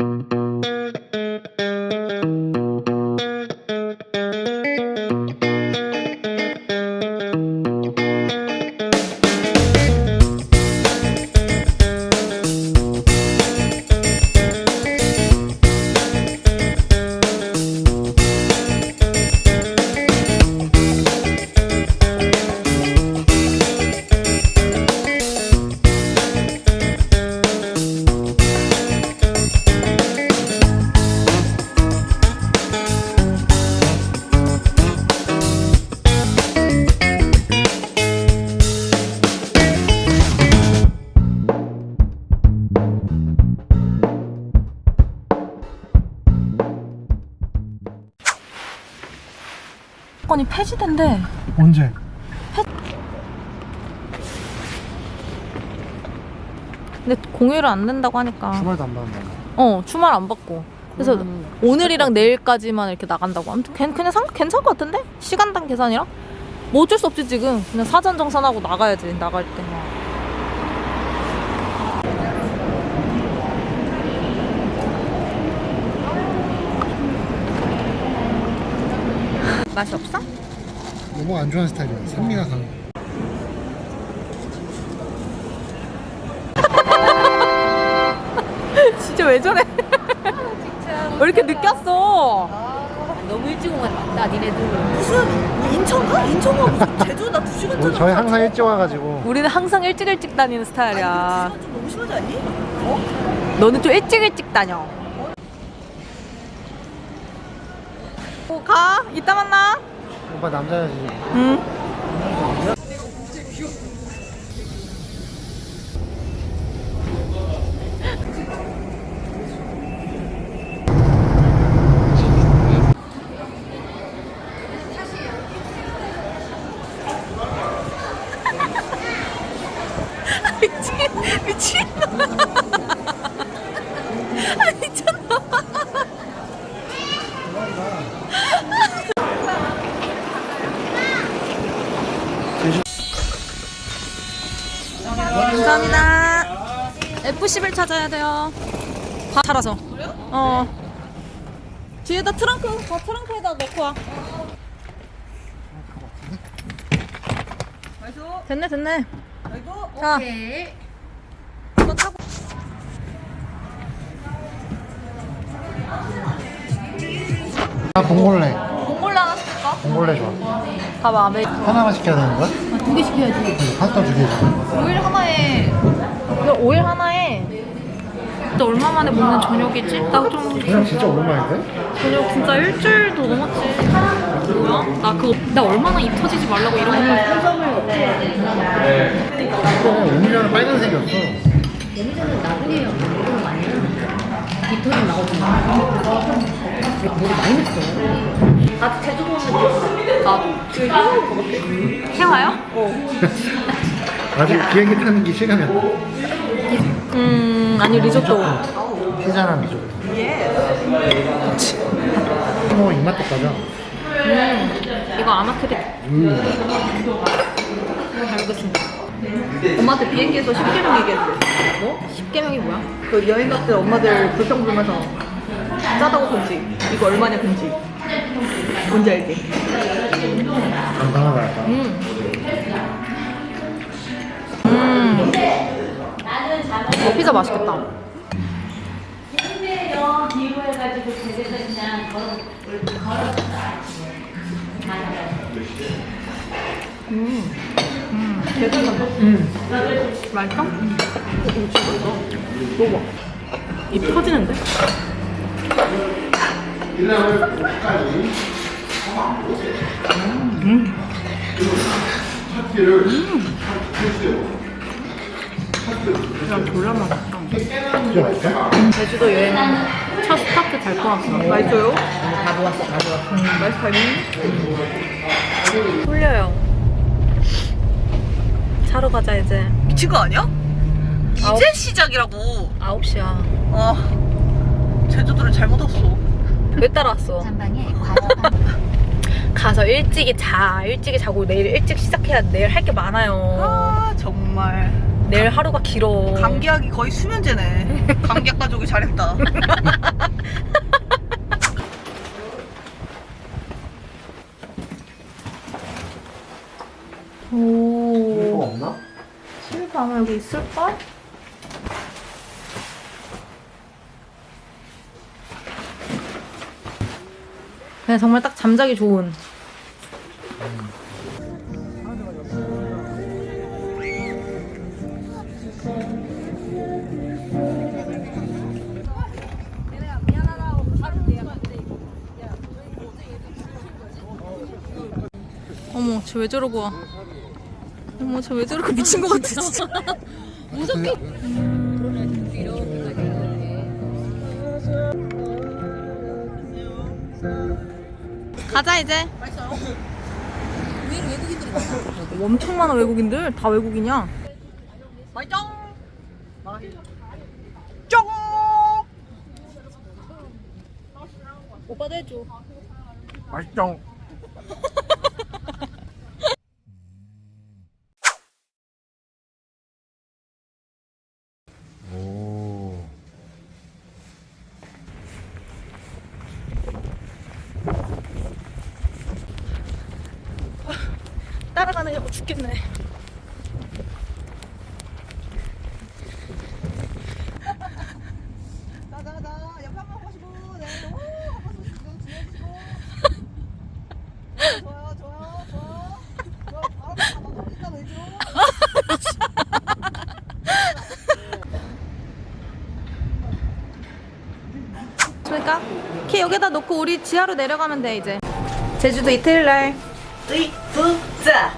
Mm-hmm. 건이 폐지된대. 언제? 근데 공휴일은 안 된다고 하니까. 주말도 안 받는다. 어, 주말 안 받고. 그래서 오늘이랑 내일까지만 이렇게 나간다고. 아무튼 괜- 그냥 상, 괜찮을 것 같은데? 시간당 계산이랑? 뭐 어쩔 수 없지 지금. 그냥 사전 정산하고 나가야지 나갈 때. 맛이 없어? 너무 안 좋아하는 스타일이야. 산미가 강해. 진짜 왜 저래? 왜 이렇게 왔어? 너무 일찍 온 것 같다, 니네들. 인천가? 인천가 무슨 제주 나 2시간 우리 저희 항상 일찍 와가지고 우리는 항상 일찍 일찍 다니는 스타일이야. 좀 너무 심하지 않니? 너는 좀 일찍 일찍 다녀. 어, 가. 이따 만나. 오빠 남자야지. 응. 미친 미친. 아 미쳤나? 감사합니다. F10을 찾아야 돼요. 다 살아서. 어. 뒤에다 트렁크, 다 트렁크에다 넣고 와. 됐네, 됐네. 자, 오케이. 이거 타고. 아 봉골레. 몽골라 하나 시킬까? 봉골레 좋아. 봐봐, 매 하나만 시켜야 되는 거야? 두 개 시켜야지. 파스타 두 개잖아. 오일 하나에. 이거 오일 하나에. 진짜 얼마 만에 먹는 저녁이지? 나 좀. 그냥 진짜 오랜만인데? 저녁 진짜 일주일도 넘었지. 뭐야? 나 그거 나 얼마나 입 터지지 말라고 이런 거. 어, 오미자는 빨간색이었어. 여기서는 나중에 이런 거 아니야? 깃털이 나오잖아. 머리 많이 했어. 나 제주도 오면 나도. 지금 해와인 것 같아. 해와요? 어. 아직 비행기 타는 게 시간이 안 돼. 음, 아니 리조또. 피자랑 미조또. 뭐 입맛 똑같아. 음, 이거 아마트리. 음. 잘 먹겠습니다. 엄마한테 비행기에서 10개명 얘기했는데 뭐? 10개명이 뭐야? 그 여행 갔을 때 엄마들 불평 불면서 짜다고 금지 이거 얼마냐 금지 뭔지 알지? 간단하다 약간. 음. 음. 어, 피자 맛있겠다. 맛있어? 먹어. 입 터지는데? 그냥 졸라 맛있어. 제주도 여행 첫 스타트 잘 끊었어. 맛있어요? 다 모았어, 다 모았어. 맛있다니? 홀려요. 자러 가자 이제. 미친 거 아니야? 아홉- 이제 시작이라고 9시야. 아 제주도를 잘못 왔어 왜 따라왔어? 전방에 가서 일찍이 자. 일찍이 자고 내일 일찍 시작해야 내일 할 게 많아요. 아 정말 내일 하루가 길어. 감기약이 거의 수면제네. 감기약 가져오기 잘했다. 오. 없나? 실버 아마 여기 있을걸? 그냥 정말 딱 잠자기 좋은. 어 쟤 왜 저러고 와? 어머, 쟤 왜 저러고 미친 것 같아, 진짜. 가자 이제. 엄청 많아 외국인들 다 외국인이야. 맛있죠? 쫑! 오빠도 해줘. 맛있죠? 오. 따라가느냐고 죽겠네. 나나나 옆에 한번 보시고 네. 오, 한번 보시고 지내시고. 좋아요 좋아요 좋아. 좋아 바로 가봐. 이따 내줘. 그러니까 키 여기다 놓고 우리 지하로 내려가면 돼 이제. 제주도 이틀 날. 이쁘자.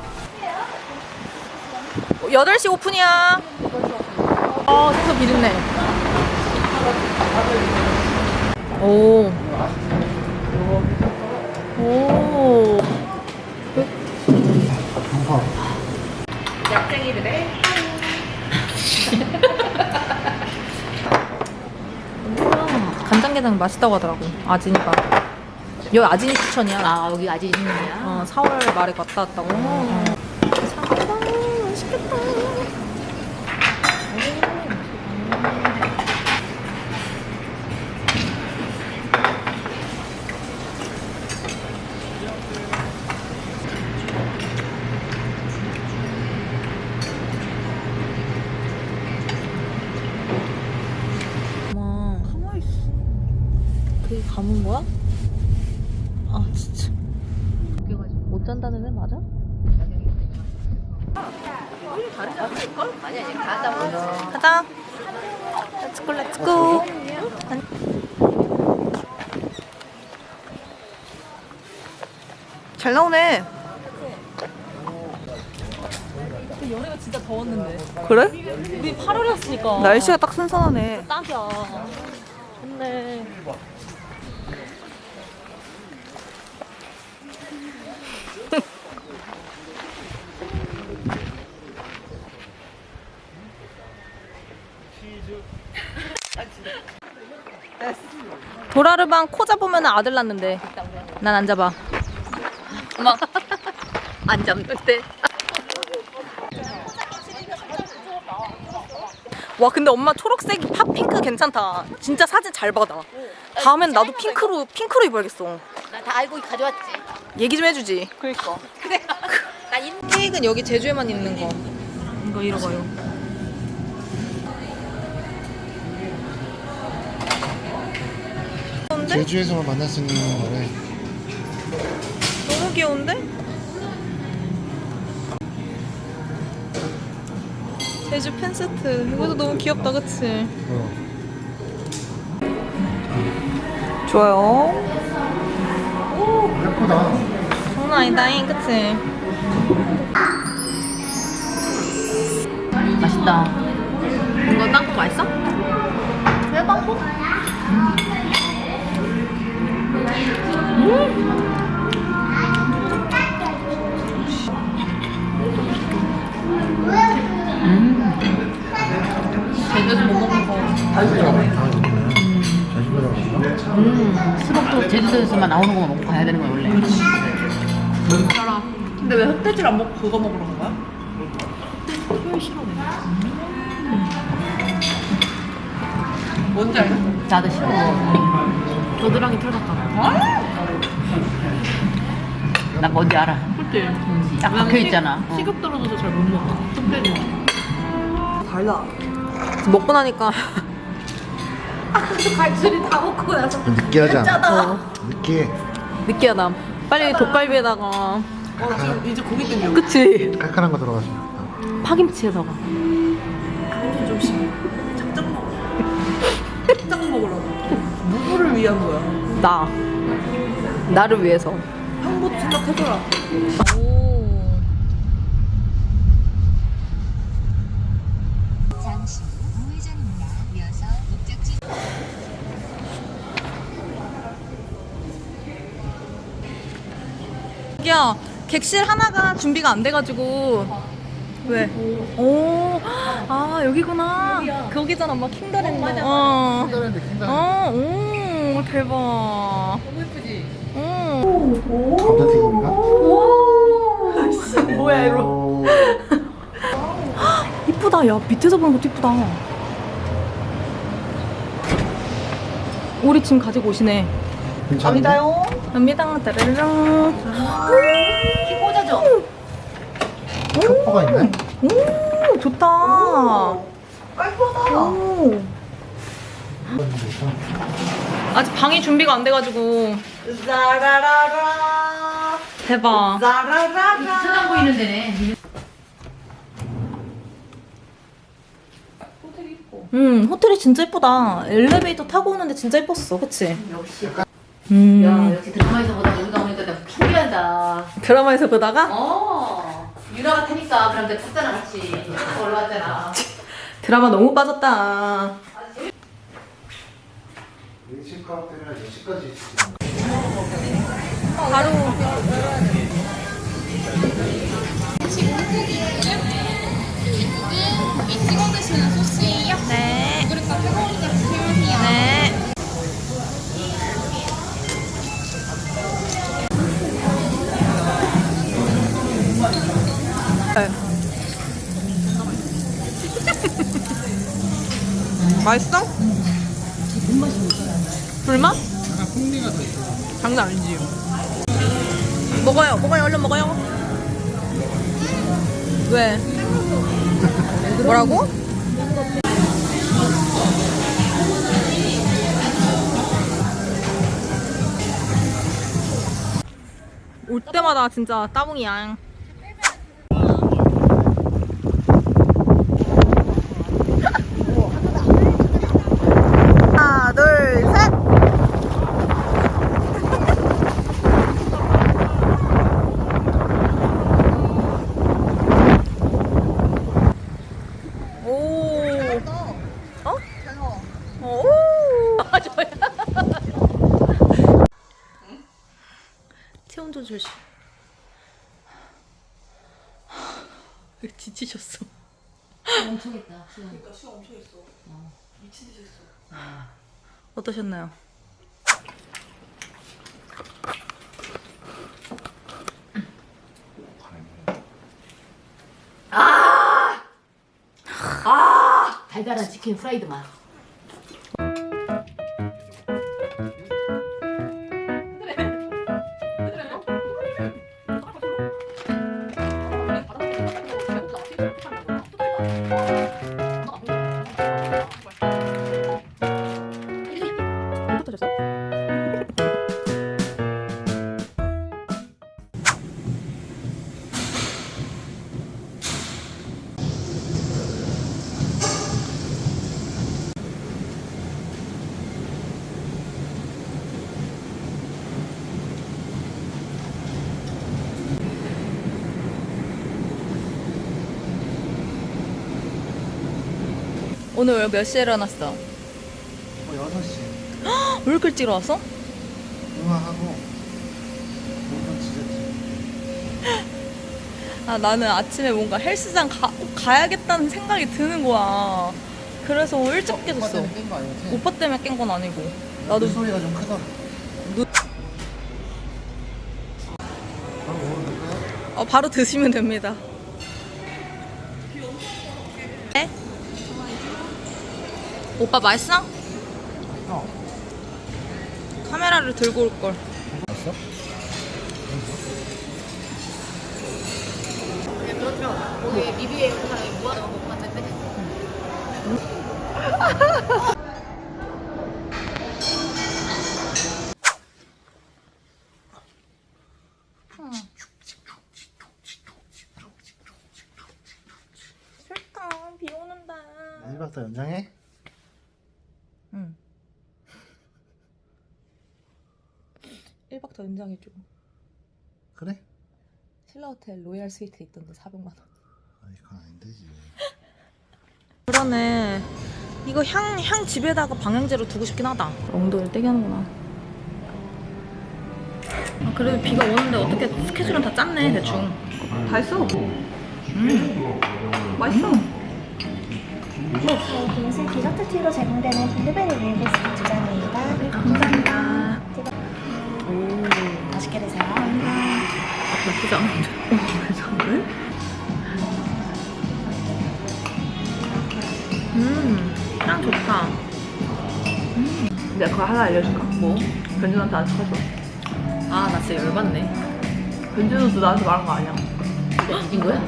8시 오픈이야. 어, 생선 비린내. 오. 오. 경파. 간장게장 맛있다고 하더라고. 아진이가. 여기 아진이 추천이야. 아 여기 아직 있느냐? 어, 4월 말에 갔다 왔다고. 어. 잘한다. 맛있겠다. 엄마. 가만히 있어. 그게 감은 거야? 아 진짜 못 잔다는 애 맞아? 아니야 지금 가다 가자 렛츠고 렛츠고 잘 나오네. 연애가 진짜 더웠는데 그래? 우리 8월이었으니까 날씨가 딱 선선하네. 딱이야 좋네 도라르방 코 잡으면 아들 낳는데. 난 안 잡아. 엄마. 안 잡는데. 와 근데 엄마 초록색 팝핑크 괜찮다. 진짜 사진 잘 받아. 다음엔 나도 핑크로 핑크로 입어야겠어. 나 다 알고 가져왔지. 얘기 좀 해주지. 그러니까. 나 인. 케이크는 여기 제주에만 있는 거. 이거 이러고요 제주에서만 만날 수 있는 거래. 너무 귀여운데? 제주 팬 세트 이것도 너무 귀엽다 그치? 어. 좋아요. 예쁘다. 장난 아니다잉 그치? 맛있다. 이거 땅콩 맛있어? 왜 빵꾸? 제주도 못 먹는 거. 음, 수박도 제주도에서만 나오는 거만 먹고 가야 되는 거야 원래. 알아. 근데 왜 흑돼지를 안 먹고 그거 먹으러 간 거야? 토요일 싫어 내가. 뭔지 알겠어. 나도 싫어. 음. 겨드랑이 털 같다. 아! 나 뭔지 알아. 그치? 딱 박혀 있잖아. 어. 식욕 떨어져서 잘 못 먹어. 뚝배기. 달라. 먹고 나니까 느끼하지 않아? 느끼해. 느끼하다. 빨리 족갈비에다가 어, 지금 이제 고기 땡겨. 그치 칼칼한 거 좋겠다. 파김치에다가 좀 심해. 작작 먹어. 작작 먹으라고. 누구를 위한 거야? 나 나를 위해서. 형부터 생각해줘라. 잠시 후 우회전입니다. 이어서 목적지 야 객실 하나가 준비가 안 돼가지고 왜? 오, 아 여기구나. 거기잖아, 막 킹더랜드. 어. 어, 오, 대박. 감자튀김인가? 뭐야 이거? 이쁘다. 야 밑에서 보는 것도 이쁘다. 우리 짐 가지고 오시네. 괜찮은데? 갑니다. 따라랑. 키 꽂아줘. 촉보가 있네? 오, 좋다. 깔끔하다. 오. 아직 방이 준비가 안 돼가지고 자라라라. 대박. 자라라라. 천안 보이는 데네. 음 호텔이 진짜 예쁘다. 엘리베이터 타고 오는데 진짜 예뻤어, 그치? 역시. 음. 야, 역시 드라마에서 보다 여기가 오니까 내가 신기하다. 드라마에서 보다가 어. 유라가 타니까 그럼 내가 탔잖아, 같이. 올라왔잖아. 드라마 너무 빠졌다. 일식 카페를 10시까지 있으면 바로 찍어 드시는 소스예요. 네. 데 드세요. 네. 맛있어? 불맛? 장난 아니지. 먹어요, 먹어요, 얼른 먹어요. 왜? 뭐라고? 올 때마다 진짜 따봉이야. 하나, 둘, 셋. 오. 어? 오. 아, 저야. 조절 시. 왜 지치셨어? 엄청 했다. 시간. 그러니까 시간 엄청 있어. 미친 듯이 했어. 어떠셨나요? 달달한 치킨 프라이드 맛. 오늘 몇 시에 일어났어? 뭐 6시 왜 이렇게 일찍 일어났어? 응화하고 지졌지 아 나는 아침에 뭔가 헬스장 가, 꼭 가야겠다는 생각이 드는 거야. 그래서 일찍 깨졌어. 깬거 아니지? 오빠 때문에 깬 건 아니고. 나도 소리가 좀 크더라 눈- 바로 먹어도 될까요? 어, 바로 드시면 됩니다. 오빠 맛있어? 어. 카메라를 들고 올 걸. 봤어? 거기 리뷰에 그 사람이 뭐하는 거 봤는데. 싫다. 비 오는데. 1박 더 연장해? 응. 1박 더 연장해줘. 그래? 신라호텔 로얄 스위트 있던데 400만 원. 아 이건 안 되지 그러네. 이거 향, 향 집에다가 방향제로 두고 싶긴 하다. 엉덩이를 떼게 하는구나. 아, 그래도 비가 오는데 어떻게 스케줄은 다 짰네, 대충. 다 했어. 음. 맛있어. 네, 빙수 디저트 티로 제공되는 블루베리 웨이비스킷 두 잔입니다. 감사합니다. 오, 맛있게 드세요. 나쁘지 않은데. 괜찮네? 음, 향 좋다. 내가 그거 하나 알려줄까? 뭐? 변준한테 안 시켜줘. 아, 나 진짜 열받네. 변준우도 나한테 말한 거 아니야? 이긴 거야?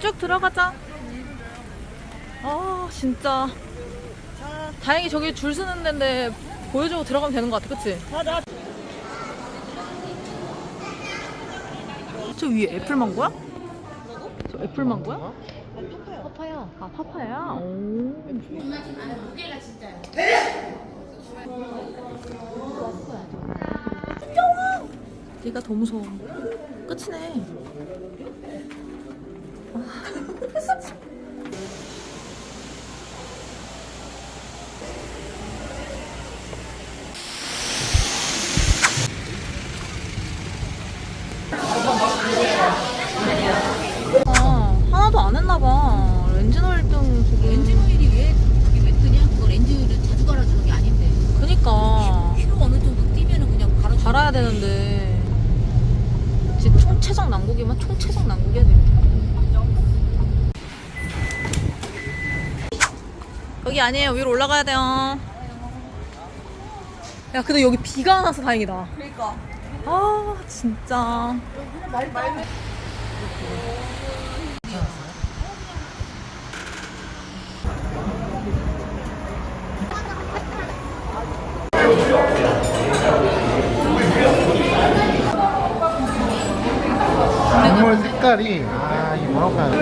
쭉 들어가자. 아, 진짜. 다행히 저기 줄 서는 데인데 보여주고 들어가면 되는 것 같아, 그치? 저 위에 애플망고야? 저 애플망고야? 파파야. 아, 파파야? 오. 무서워. 네가 더 무서워. 끝이네. 아, 아니에요. 위로 올라가야 돼요. 야, 근데 여기 비가 안 와서 다행이다. 그러니까. 아, 진짜. 국물 색깔이 아 이 뭐라고 해야 돼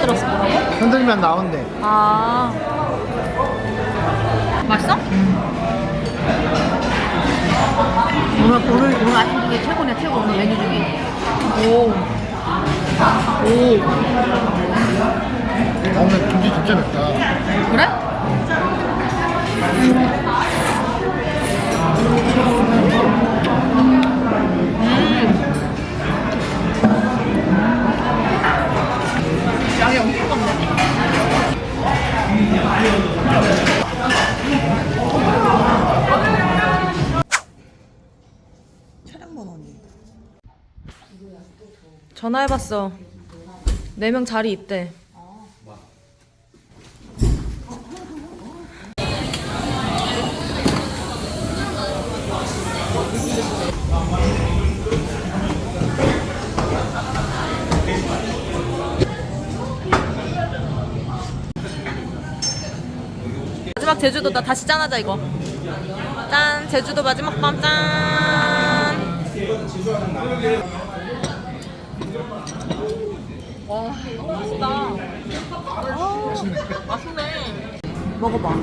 들었어, 뭐라고? 흔들면 나온대 아. 맛있어? 오늘 오늘 오늘 아침 중에 최고네 최고 오늘 메뉴 중에. 오. 오. 아 오늘 김치 진짜 맵다 그래? 전화해봤어. 네 명 자리 있대. 마지막 제주도다 다시 짠하자 이거. 짠 제주도 마지막 밤 짠. 와, 너무 맛있다. 아, 맛있네. 먹어봐.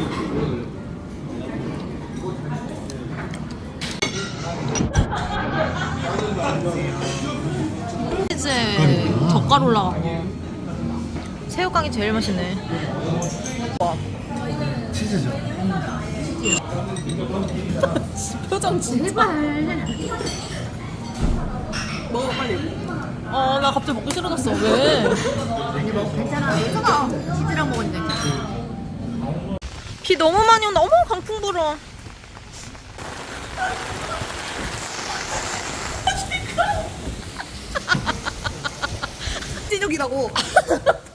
치즈에 젓갈 올라가고. 새우깡이 제일 맛있네. 치즈죠 표정 진짜. 먹어 빨리. 어, 나 갑자기 먹기 싫어졌어. 왜? 괜찮아. 얘가 치즈랑 먹었는데. 비 너무 많이 온다. 어머 강풍 불어. 진혁이라고.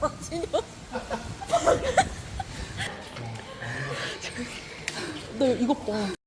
너 이것 봐.